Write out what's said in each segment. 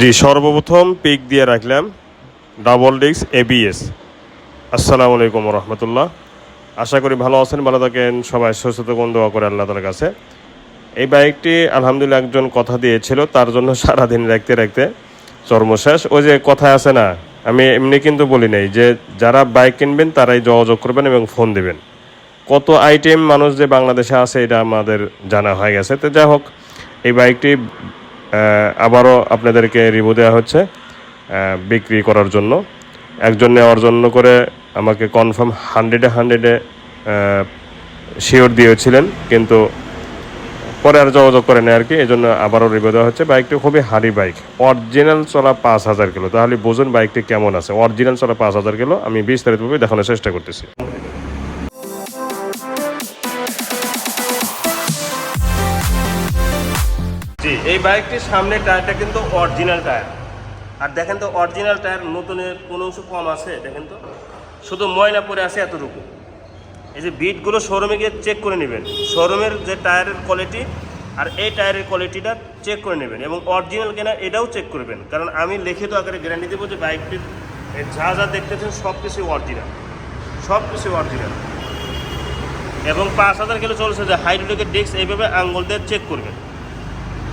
জি, সর্বপ্রথম পিক দিয়ে রাখলাম ডাবল ডিস্ক এবিএস আসসালামু আলাইকুম রহমতুল্লাহ। আশা করি ভালো আছেন, ভালো থাকেন, সবাই কোন দোয়া করে আল্লাহ তালার কাছে। এই বাইকটি আলহামদুলিল্লাহ একজন কথা দিয়েছিল, তার জন্য সারাদিন রাখতে রাখতে চর্মশেষ। ওই যে কথা আছে না, আমি এমনি কিন্তু বলি নাই যে যারা বাইক কিনবেন তারাই যোগাযোগ করবেন এবং ফোন দেবেন। কত আইটেম মানুষ যে বাংলাদেশে আছে, এটা আমাদের জানা হয়ে গেছে। তো যাই হোক, এই বাইকটি আবারও আপনাদেরকে রিভিউ দেওয়া হচ্ছে বিক্রি করার জন্য। একজন নেওয়ার জন্য করে আমাকে কনফার্ম হান্ড্রেডে হান্ড্রেডে শিওর দিয়েছিলেন, কিন্তু পরে আর যোগাযোগ করে নেয় আর কি এই জন্য আবারও রিভিউ দেওয়া হচ্ছে। বাইকটি খুবই হারি বাইক অরিজিনাল চলা পাঁচ হাজার কিলো। তাহলে বুঝুন বাইকটি কেমন আছে। অরিজিনাল চলা পাঁচ হাজার কিলো, আমি বিস্তারিতভাবে দেখানোর চেষ্টা করতেছি। জি, এই বাইকটির সামনের টায়ারটা কিন্তু অরিজিনাল টায়ার। আর দেখেন তো অরিজিনাল টায়ার, নতুনের কোনো অংশ কম আছে, দেখেন তো। শুধু ময়লা পরে আছে এতটুকু। এই যে বিটগুলো শোরুমে গিয়ে চেক করে নেবেন। শোরুমের যে টায়ারের কোয়ালিটি আর এই টায়ারের কোয়ালিটিটা চেক করে নেবেন এবং অরিজিনাল কেনা এটাও চেক করবেন। কারণ আমি লিখিত আকারে গ্যারান্টি দেবো যে বাইকটির যা যা দেখতেছেন সব কিছু অরিজিনাল সব কিছু অরিজিনাল এবং পাঁচ হাজার কিলো চলছে যে হাইড্রোলিকের ডিস্ক এইভাবে আঙ্গুল দিয়ে চেক করবেন।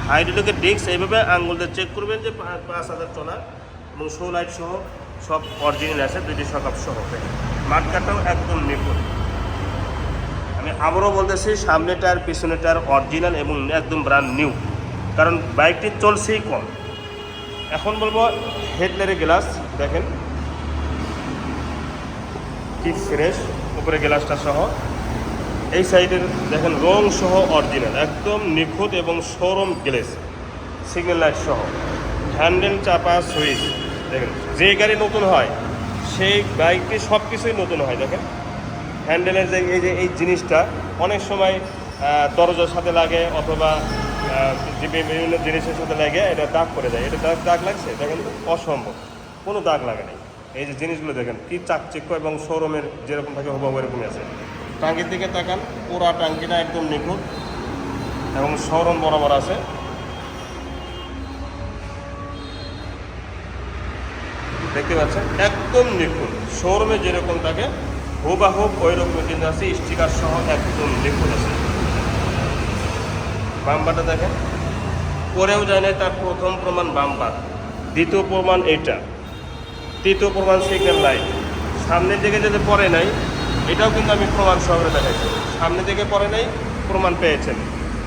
হাইড্রোলিকের ডিস্ক এইভাবে আঙ্গুল দিয়ে চেক করবেন যে পাঁচ হাজার চলা এবং শো লাইট সহ সব অরিজিনাল আছে দুইটি সকাপ সহ মাঠকাটাও একদম নিপুণ আমি আবারও বলতেছি সামনে টায়ার পিছনে টায়ার অরিজিনাল এবং একদম ব্র্যান্ড নিউ কারণ বাইকটি চলছেই কম। এখন বলব, হেডলাইটের গ্লাস, দেখেন। কি ফ্রেশ উপরে গ্লাসটা সহ। এই সাইডের দেখেন রং সহ অরিজিনাল, একদম নিখুঁত এবং শোরুম গ্লেস, সিগন্যাল লাইট সহ। হ্যান্ডেল, চাপা, সুইচ, দেখেন, যে গাড়ি নতুন হয়, সেই বাইকটি সব কিছুই নতুন হয়, দেখেন। হ্যান্ডেলের যে এই যে, এই জিনিসটা, অনেক সময় দরজার সাথে লাগে অথবা বিভিন্ন জিনিসের সাথে লাগে, এটা দাগ করে দেয় এটা দাগ দাগ লাগছে? দেখেন তো অসম্ভব। কোনো দাগ লাগে নাই। এই যে জিনিসগুলো দেখেন, কি চাকচিক্য এবং শোরুমের যেরকম থাকে, হুবাহু এরকমই আছে। টাঙ্কির দিকে তাকান, পুরা টাঙ্কিটা একদম নিখুঁত এবং শোরুম বরাবর আছে। দেখতে পাচ্ছেন, একদম নিখুঁত। শোরুমে যেরকম থাকে, হুবাহু ওই রকম কিন্তু আছে, স্টিকার সহ একদম নিখুঁত আছে। বাম্পারটা দেখেন। পরেও যায় না তার প্রথম প্রমাণ বাম্পার। দ্বিতীয় প্রমাণ এটা তৃতীয় প্রমাণ সিগন্যাল লাইট। সামনের দিকে যেতে পরে নাই এটাও কিন্তু আমি প্রমাণ সহকারে দেখাইছি। সামনে দিকে পরে নাই, প্রমাণ পেয়েছেন।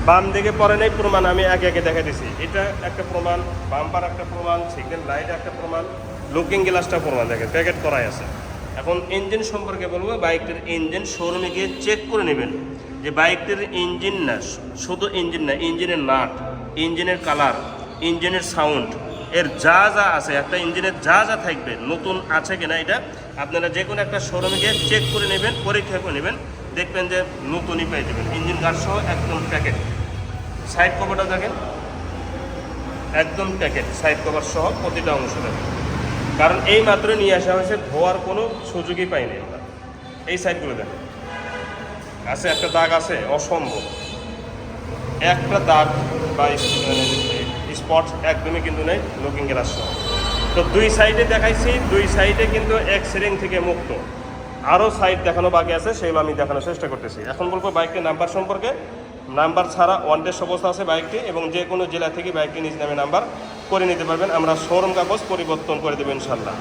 বাম দিকে পরে নাই, প্রমাণ আমি একে একে দেখা দিছি। এটা একটা প্রমাণ, বাম্পার একটা প্রমাণ, সিগন্যাল লাইট একটা প্রমাণ, লুকিং গ্লাসটা প্রমাণ, দেখেন, প্যাকেট করাই আছে। এখন ইঞ্জিন সম্পর্কে বলব, বাইকটির ইঞ্জিন শোরুমে গিয়ে চেক করে নেবেন যে বাইকটির ইঞ্জিন না, শুধু ইঞ্জিন না, ইঞ্জিনের নাট, ইঞ্জিনের কালার ইঞ্জিনের সাউন্ড এর যা যা আছে, একটা ইঞ্জিনের যা যা থাকবে, নতুন আছে কিনা এটা আপনারা যে কোনো একটা শোরুমে গিয়ে চেক করে নেবেন, পরীক্ষা করে নেবেন, দেখবেন যে নতুনই পেয়ে যাবেন। ইঞ্জিন গার্ড সহ একদম প্যাকেট সাইড কভারটা দেখেন। একদম প্যাকেট সাইড কভার সহ প্রতিটা অংশ দেখেন। কারণ এই মাত্র নিয়ে আসা হয়েছে, ধোয়ার কোনো সুযোগই পাইনি আমরা। এই সাইডগুলো দেখেন। আছে একটা দাগ আছে, অসম্ভব। একটা দাগ বা স্পট একদমই কিন্তু নেই লুকিং গ্লাস সহ। তো দুই সাইডে দেখাইছি, দুই সাইডে কিন্তু এক্সিডেন্ট থেকে মুক্ত। আরও সাইড দেখানো বাকি আছে, সেগুলো আমি দেখানোর চেষ্টা করতেছি। এখন বলব বাইকটির নাম্বার সম্পর্কে। নাম্বার ছাড়া ওয়ান অবস্থা আছে বাইকটি, এবং যে কোনো জেলা থেকে বাইকটি নিজ নামে নাম্বার করে নিতে পারবেন। আমরা শোরুম কাগজ পরিবর্তন করে দেবো ইনশাল্লাহ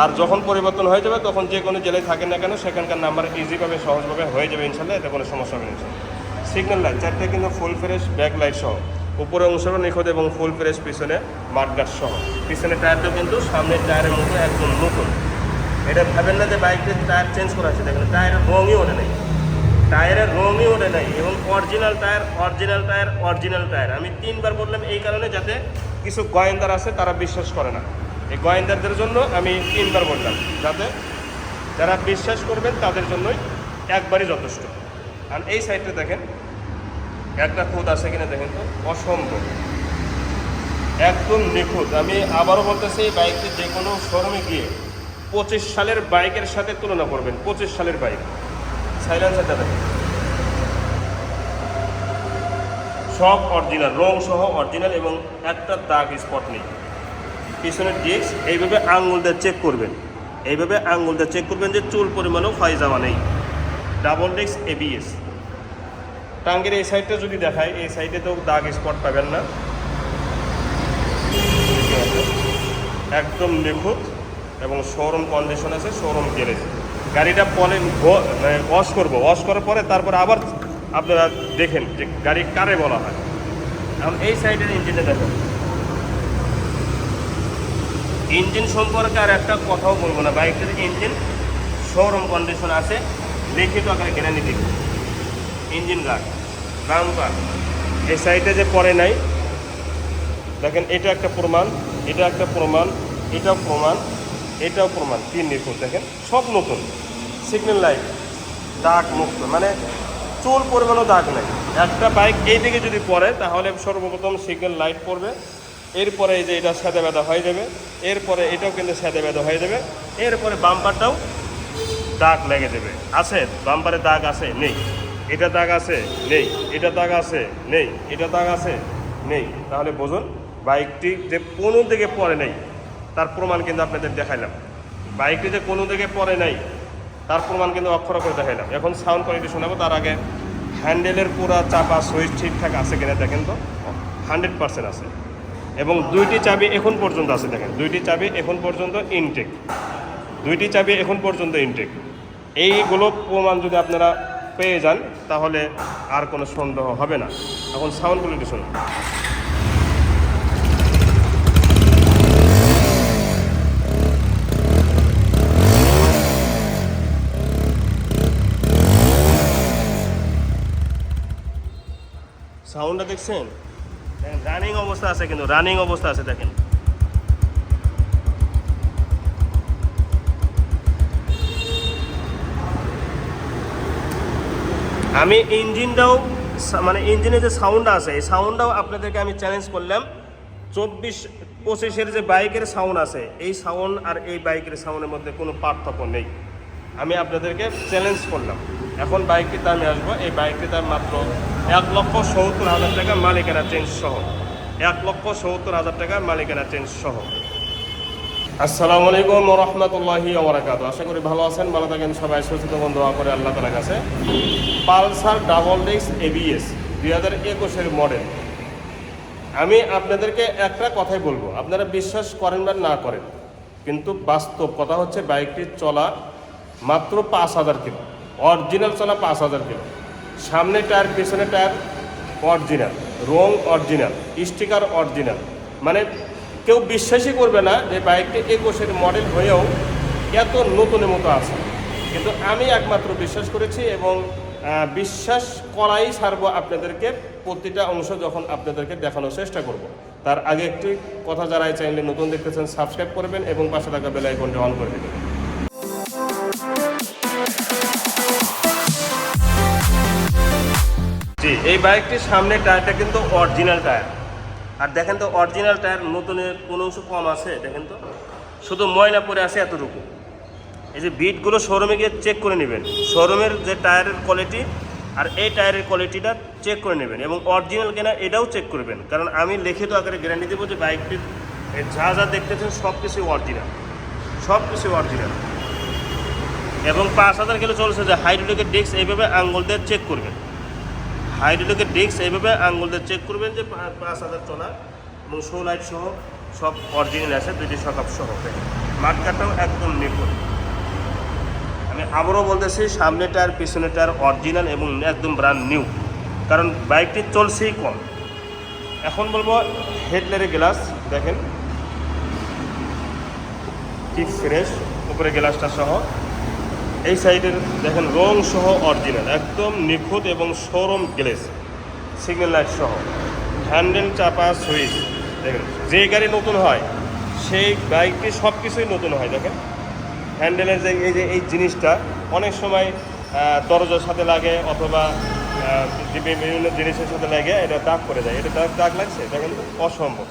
আর যখন পরিবর্তন হয়ে যাবে, তখন যে কোনো জেলায় থাকেন না কেন, সেখানকার নাম্বার ইজিভাবে সহজভাবে হয়ে যাবে ইনশাল্লাহ এতে কোনো সমস্যা হবে না। সিগন্যাল লাইট চারটে কিন্তু ফুল ফ্রেশ ব্যাক লাইট সহ। উপরে অংশটা নিখুঁত এবং ফুল ফ্রেশ পিছনে মাঠগাট সহ। পিছনে টায়ারটাও কিন্তু সামনের টায়ারের মতো একদম নতুন। এটা ভাবেন না যে বাইকটির টায়ার চেঞ্জ করা আছে। দেখেন টায়ারের রঙই ওঠে নাই। টায়ারের রঙই ওঠে নাই এবং original tyre original tyre original tyre আমি তিনবার বললাম এই কারণে যাতে কিছু গোয়েন্দার আছে, তারা বিশ্বাস করে না। এই গোয়েন্দারদের জন্য আমি তিনবার বললাম, যাতে যারা বিশ্বাস করবেন, তাদের জন্যই একবারই যথেষ্ট। আর এই সাইডটা দেখেন একটা খুদ আছে কিনা দেখেন তো? অসম্ভব। একদম নিখুঁত। আমি আবারও বলতেছি, এই বাইকটি যে কোনো শোরুমে গিয়ে পঁচিশ সালের বাইকের সাথে তুলনা করবেন। পঁচিশ সালের বাইক। সাইলেন্সারটা দেখেন সব অরিজিনাল রং সহ অরিজিনাল এবং একটা দাগ স্পট নেই। পিছনের ডিস্ক এইভাবে আঙ্গুল দিয়ে চেক করবেন। এইভাবে আঙ্গুল দিয়ে চেক করবেন যে চুল পরিমাণও যাওয়া নেই। ডাবল ডিস্ক এবিএস টাঙ্গের এই সাইডটা যদি দেখায় এই সাইডে তো দাগ স্পট পাবেন না। একদম নিখুঁত এবং শোরুম কন্ডিশন আছে শোরুম গ্যারেজ। গাড়িটা পরে ওয়াশ করব। ওয়াশ করার পরে তারপরে আবার আপনারা দেখেন যে গাড়ি কারে বলা হয়। এখন এই সাইডের ইঞ্জিনটা দেখেন। ইঞ্জিন সম্পর্কে আর একটা কথাও বলব না। বাইকটার ইঞ্জিন শোরুম কন্ডিশন আছে। লিখিত আকারে গ্যারান্টি দিব। ইঞ্জিন গার্ড বাম্পার এই সাইডে যে পরে নাই, দেখেন এটা একটা প্রমাণ, এটা একটা প্রমাণ, এটাও প্রমাণ এটাও প্রমাণ, তিন নিখুঁত দেখেন, সব নতুন। সিগন্যাল লাইট দাগ মুক্ত মানে চুল পরিমাণও দাগ নাই। একটা বাইক এই দিকে যদি পড়ে, তাহলে সর্বপ্রথম সিগন্যাল লাইট পড়বে, এরপরে এই যে এটা সাদা বেদা হয়ে যাবে, এরপরে এটাও কিন্তু সাদা বেদা হয়ে যাবে, এরপরে বাম্পারটাও দাগ লেগে যাবে। আছে? বাম্পারে দাগ আছে? নেই। এটা দাগ আছে? নেই। এটা দাগ আছে? নেই। এটা দাগ আছে? নেই। তাহলে বোঝুন, বাইকটি যে কোনো দিকে পড়ে নেই, তার প্রমাণ কিন্তু আপনাদের দেখাইলাম। বাইকটি যে কোনো দিকে পড়ে নাই, তার প্রমাণ কিন্তু অক্ষর করে দেখাইলাম। এখন সাউন্ড কোয়ালিটি শোনাবো, তার আগে হ্যান্ডেলের পুরা চাপা সুইচ ঠিকঠাক আছে কিনা দেখেন তো। হান্ড্রেড পার্সেন্ট আছে। এবং দুইটি চাবি এখন পর্যন্ত আছে, দেখেন। দুইটি চাবি এখন পর্যন্ত ইনটেক দুইটি চাবি এখন পর্যন্ত ইনটেক এইগুলো প্রমাণ যদি আপনারা পেয়ে যান, তাহলে আর কোনো সন্দেহ হবে না। এখন সাউন্ড কোয়ালিটি শুনুন। সাউন্ডটা দেখছেন? রানিং অবস্থা আছে কিন্তু রানিং অবস্থা আছে, দেখেন। আমি ইঞ্জিনটাও মানে ইঞ্জিনের যে সাউন্ড আছে, এই সাউন্ডটাও আপনাদেরকে আমি চ্যালেঞ্জ করলাম। চব্বিশ পঁচিশের যে বাইকের সাউন্ড আছে, এই সাউন্ড আর এই বাইকের সাউন্ডের মধ্যে কোনো পার্থক্য নেই। আমি আপনাদেরকে চ্যালেঞ্জ করলাম। এখন বাইকটির দামে আসব। এই বাইকটির দাম মাত্র এক লক্ষ সত্তর হাজার টাকা মালিকানা চেঞ্জ সহ। এক লক্ষ সত্তর হাজার টাকা মালিকানা চেঞ্জ সহ। আসসালামু আলাইকুম রহমতুল্লাহি ওবরাকাত আশা করি ভালো আছেন, ভালো থাকেন সবাই থাকুন, দোয়া করে আল্লাহ তালার কাছে। পালসার ডাবল ডিস্ক এবিএস দুই হাজার একুশের মডেল। আমি আপনাদেরকে একটা কথাই বলব, আপনারা বিশ্বাস করেন বা না করেন, কিন্তু বাস্তব কথা হচ্ছে বাইকটি চলা মাত্র পাঁচ হাজার কিলো, অরিজিনাল চলা পাঁচ হাজার কিলো। সামনে টায়ার, পিছনে টায়ার, অরিজিনাল, রং অরিজিনাল, স্টিকার অরিজিনাল মানে কেউ বিশ্বাসই করবে না যে বাইকটি একুশের মডেল হয়েও এত নতুনের মতো আছে। কিন্তু আমি একমাত্র বিশ্বাস করেছি এবং বিশ্বাস করাই ছাড়বো আপনাদেরকে প্রতিটা অংশ যখন আপনাদেরকে দেখানোর চেষ্টা করব। তার আগে একটি কথা এই চ্যানেলে নতুন দেখতেছেন সাবস্ক্রাইব করবেন এবং পাশে থাকা বেল আইকনটি অন করে দেবেন। জি, এই বাইকটির সামনে টায়ারটা কিন্তু অরিজিনাল টায়ার আর দেখেন তো অরিজিনাল টায়ার নতুনের কোনো অংশ কম আছে, দেখেন তো। শুধু ময়লা পরে আছে এতটুকু। এই যে বিটগুলো শোরুমে গিয়ে চেক করে নেবেন। শোরুমের যে টায়ারের কোয়ালিটি আর এই টায়ারের কোয়ালিটিটা চেক করে নেবেন এবং অরিজিনাল কেনা এটাও চেক করবেন। কারণ আমি লিখিত আকারে গ্যারান্টি দেবো যে বাইকটির যা যা দেখতেছেন সব কিছু অরিজিনাল সব কিছু অরিজিনাল এবং পাঁচ হাজার কিলো চলছে যে হাইড্রোলিকের ডিস্ক এইভাবে আঙ্গুল দিয়ে চেক করবেন। হাইড্রোলিকের ডিস্ক এইভাবে আঙ্গুল দিয়ে চেক করবেন যে পাঁচ হাজার চলা এবং শো লাইট সহ সব অরিজিনাল আছে, দুইটি সকাপ সহ মাঠকাটাও একদম নিখুঁত। আমি আবারও বলতেছি সামনে টায়ার পিছনে টায়ার অরিজিনাল এবং একদম ব্র্যান্ড নিউ কারণ বাইকটি চলছেই কম। এখন বলব, হেডলাইটের গ্লাস দেখেন। কি ফ্রেশ উপরে গ্লাসটা সহ। এই সাইডের দেখেন, রং সহ অরিজিনাল, একদম নিখুঁত এবং শোরুম গ্লেস সিগন্যাল লাইট সহ। হ্যান্ডেল চাপা সুইচ দেখেন, যে গাড়ি নতুন হয়, সেই বাইকটি সব কিছুই নতুন হয়, দেখেন। হ্যান্ডেলের যে, এই যে, এই জিনিসটা, অনেক সময় দরজার সাথে লাগে অথবা বিভিন্ন জিনিসের সাথে লাগে, এটা দাগ করে যায়। এটা দাগ দাগ লাগছে? দেখেন, অসম্ভব।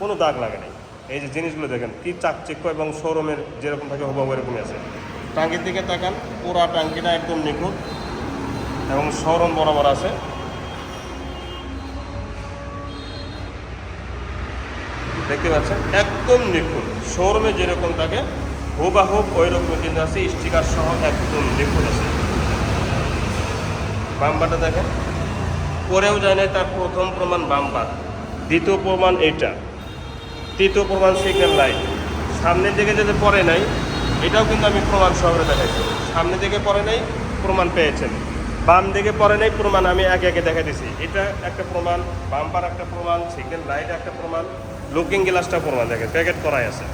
কোনো দাগ লাগে নাই। এই যে জিনিসগুলো দেখেন, কি চাকচিক্য এবং শোরুমের যেরকম থাকে, হুবাহু এরকমই আছে। টাঙ্কির দিকে তাকান, পুরা টাঙ্কিটা একদম নিখুঁত এবং শোরুম বরাবর আছে। দেখতে পাচ্ছেন, একদম নিখুঁত। শোরুমে যেরকম থাকে, হুবাহুব ওই রকম কিন্তু আছে, স্টিকার সহ একদম নিখুঁত আছে। বাম্পারটা দেখেন, পরেও যায় না তার প্রথম প্রমাণ বাম্পার, দ্বিতীয় প্রমাণ এটা তৃতীয় প্রমাণ সিগন্যাল লাইট সামনের দিকে যদি পরে নাই এটাও কিন্তু আমি প্রমাণ শহরে দেখাইছি। সামনের দিকে পরে নাই, প্রমাণ পেয়েছেন। বাম দিকে পরে নাই, প্রমাণ আমি একে একে দেখা দিছি। এটা একটা প্রমাণ, বাম্পার একটা প্রমাণ, সিগন্যাল লাইট একটা প্রমাণ, লুকিং গ্লাসটা প্রমাণ, দেখেন, প্যাকেট করাই আছে।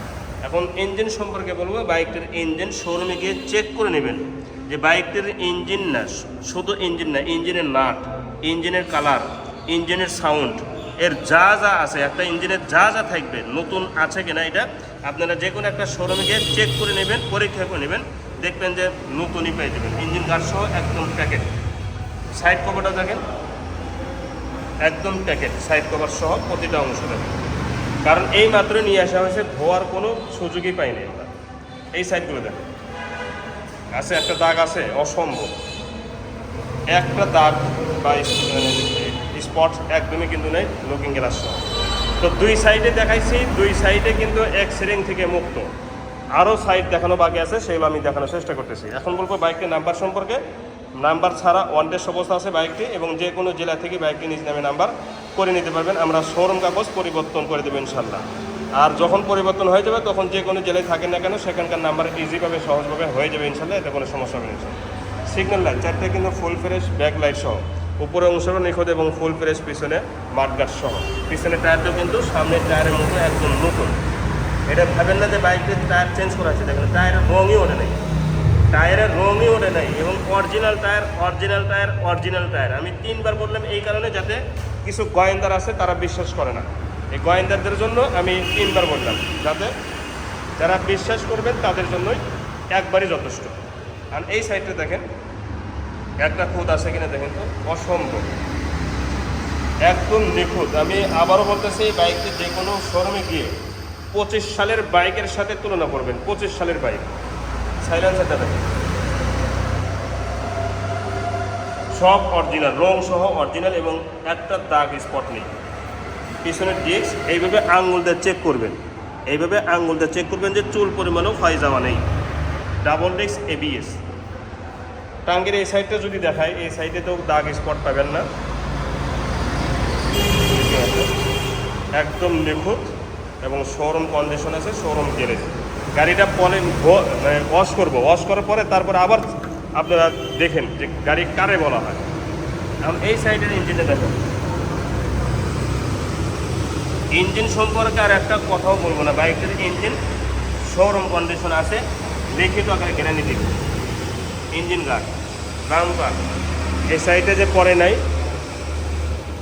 এখন ইঞ্জিন সম্পর্কে বলব, বাইকটির ইঞ্জিন শোরুমে গিয়ে চেক করে নেবেন যে বাইকটির ইঞ্জিন না, শুধু ইঞ্জিন না, ইঞ্জিনের নাট, ইঞ্জিনের কালার ইঞ্জিনের সাউন্ড এর যা যা আছে, একটা ইঞ্জিনের যা যা থাকবে, নতুন আছে কিনা, এটা আপনারা যে কোনো একটা শোরুমে গিয়ে চেক করে নেবেন, পরীক্ষা করে নেবেন, দেখবেন যে নতুনই পেয়ে যাবেন। ইঞ্জিন গার্ড সহ একদম প্যাকেট সাইড কভারটা দেখেন। একদম প্যাকেট সাইড কভার সহ প্রতিটা অংশ দেখেন। কারণ এই মাত্র নিয়ে আসা হয়েছে, ধোয়ার কোনো সুযোগই পাইনি আমরা। এই সাইডগুলো দেখেন। আছে, একটা দাগ আছে, অসম্ভব। একটা দাগ বা স্পট একদমই কিন্তু নেই লুকিং গ্লাস সহ। তো দুই সাইডে দেখাইছি, দুই সাইডে কিন্তু এক সিরিং থেকে মুক্ত। আরও সাইড দেখানো বাকি আছে, সেগুলো আমি দেখানোর চেষ্টা করতেছি। এখন বলব বাইকটির নাম্বার সম্পর্কে। নাম্বার ছাড়া ওয়ান টেস্ট অবস্থা আছে বাইকটি এবং যে কোনো জেলা থেকে বাইকটি নিজ নামে নাম্বার করে নিতে পারবেন। আমরা শোরুম কাগজ পরিবর্তন করে দেবো ইনশাল্লাহ আর যখন পরিবর্তন হয়ে যাবে, তখন যে কোনো জেলায় থাকেন না কেন, সেখানকার নাম্বার ইজিভাবে সহজভাবে হয়ে যাবে ইনশাল্লাহ এতে কোনো সমস্যা হবে না। সিগন্যাল লাইট চারটে কিন্তু ফুল ফ্রেশ ব্যাক লাইট সহ। উপরে অংশটা নিখুঁত এবং ফুল ফ্রেশ পিছনে মাঠগাট সহ পিছনে টায়ারটাও কিন্তু সামনের টায়ারের মতো একদম নতুন। এটা ভাবেন না যে বাইকের টায়ার চেঞ্জ করা আছে। দেখেন টায়ারের রঙই ওঠে নাই। টায়ারের রঙই ওঠে নাই এবং original tyre original tyre original tyre আমি তিনবার বললাম এই কারণে যাতে কিছু গোয়েন্দার আছে, তারা বিশ্বাস করে না। এই গোয়েন্দারদের জন্য আমি তিনবার বললাম, যাতে যারা বিশ্বাস করবেন, তাদের জন্যই একবারই যথেষ্ট। আর এই সাইডটা দেখেন একটা খুদ আছে কিনা দেখেন তো? অসম্ভব। একদম নিখুঁত। আমি আবারও বলতেছি বাইকটি যে কোনো শোরুমে গিয়ে পঁচিশ সালের বাইকের সাথে তুলনা করবেন, পঁচিশ সালের বাইক। সাইলেন্সারটা দেখেন। সব অরিজিনাল রং সহ অরিজিনাল এবং একটা দাগ স্পট নেই। পিছনের ডিস্ক এইভাবে আঙ্গুল দিয়ে চেক করবেন। এইভাবে আঙ্গুল দিয়ে চেক করবেন যে চুল পরিমাণও ফাইজামা নেই। ডাবল ডিস্ক এবিএস টাঙ্গের এই সাইডটা যদি দেখায় এই সাইডে তো দাগ স্পট পাবেন না। একদম নিখুঁত এবং শোরুম কন্ডিশন আছে শোরুম গ্যারেজ গাড়িটা পরে ওয়াশ করব। ওয়াশ করার পরে তারপরে আবার আপনারা দেখেন যে গাড়ি কারে বলা হয়। এখন এই সাইডের ইঞ্জিনে দেখেন। ইঞ্জিন সম্পর্কে আর একটা কথাও বলব না বাইকের ইঞ্জিন শোরুম কন্ডিশন আছে, লিখিত আকারে গ্যারান্টি দিব ইঞ্জিন গার্ড রাম গার্ড এই সাইডে যে পরে নাই,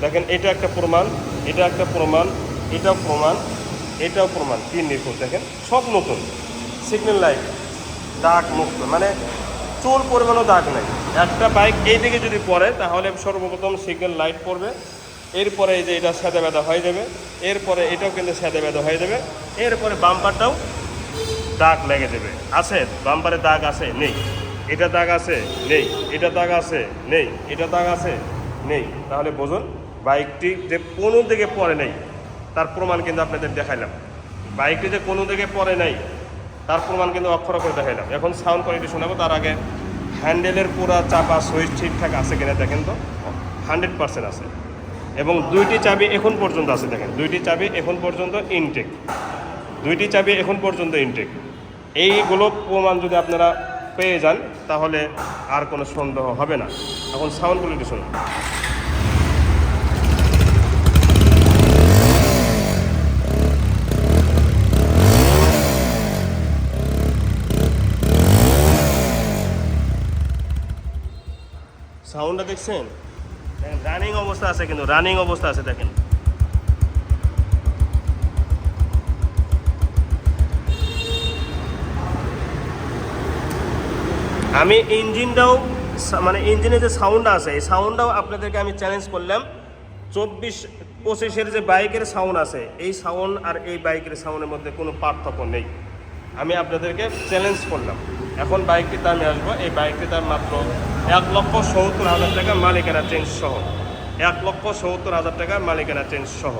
দেখেন, এটা একটা প্রমাণ, এটা একটা প্রমাণ, এটাও প্রমাণ এটাও প্রমাণ, তিন নিখুঁত দেখেন, সব নতুন। সিগন্যাল লাইট দাগ মুক্ত মানে চুল পরিমাণও দাগ নাই। একটা বাইক এই দিকে যদি পড়ে, তাহলে সর্বপ্রথম সিগন্যাল লাইট পড়বে, এরপরে এই যে এটা সাদা বেদা হয়ে যাবে, এরপরে এটাও কিন্তু সাদা বেদা হয়ে যাবে, এরপরে বাম্পারটাও দাগ লেগে যাবে। আছে? বাম্পারে দাগ আছে? নেই। এটা দাগ আছে? নেই। এটা দাগ আছে? নেই। এটা দাগ আছে? নেই। তাহলে বোঝুন, বাইকটি যে কোনো দিকে পরে নাই, তার প্রমাণ কিন্তু আপনাদের দেখাইলাম। বাইকটি যে কোনো দিকে পরে নাই, তার প্রমাণ কিন্তু অক্ষর করে দেখাইলাম। এখন সাউন্ড কোয়ালিটি শোনাবো, তার আগে হ্যান্ডেলের পুরা চাপা সুইচ ঠিকঠাক আছে কিনা দেখেন তো। হান্ড্রেড পার্সেন্ট আছে। এবং দুইটি চাবি এখন পর্যন্ত আছে, দেখেন। দুইটি চাবি এখন পর্যন্ত ইনটেক দুইটি চাবি এখন পর্যন্ত ইনটেক এইগুলো প্রমাণ যদি আপনারা পেয়ে যান, তাহলে আর কোনো সন্দেহ হবে না। এখন সাউন্ড কোয়ালিটি শুনুন। সাউন্ডটা দেখছেন? রানিং অবস্থা আছে কিন্তু রানিং অবস্থা আছে দেখেন। আমি ইঞ্জিনটাও মানে ইঞ্জিনে যে সাউন্ড আছে, এই সাউন্ডটাও আপনাদেরকে আমি চ্যালেঞ্জ করলাম। চব্বিশ পঁচিশের যে বাইকের সাউন্ড আছে, এই সাউন্ড আর এই বাইকের সাউন্ডের মধ্যে কোনো পার্থক্য নেই। আমি আপনাদেরকে চ্যালেঞ্জ করলাম। এখন বাইকটির দামে আসব। এই বাইকটির দাম মাত্র এক লক্ষ সত্তর হাজার টাকা মালিকানা চেঞ্জ সহ। এক লক্ষ সত্তর হাজার টাকা মালিকানা চেঞ্জ সহ।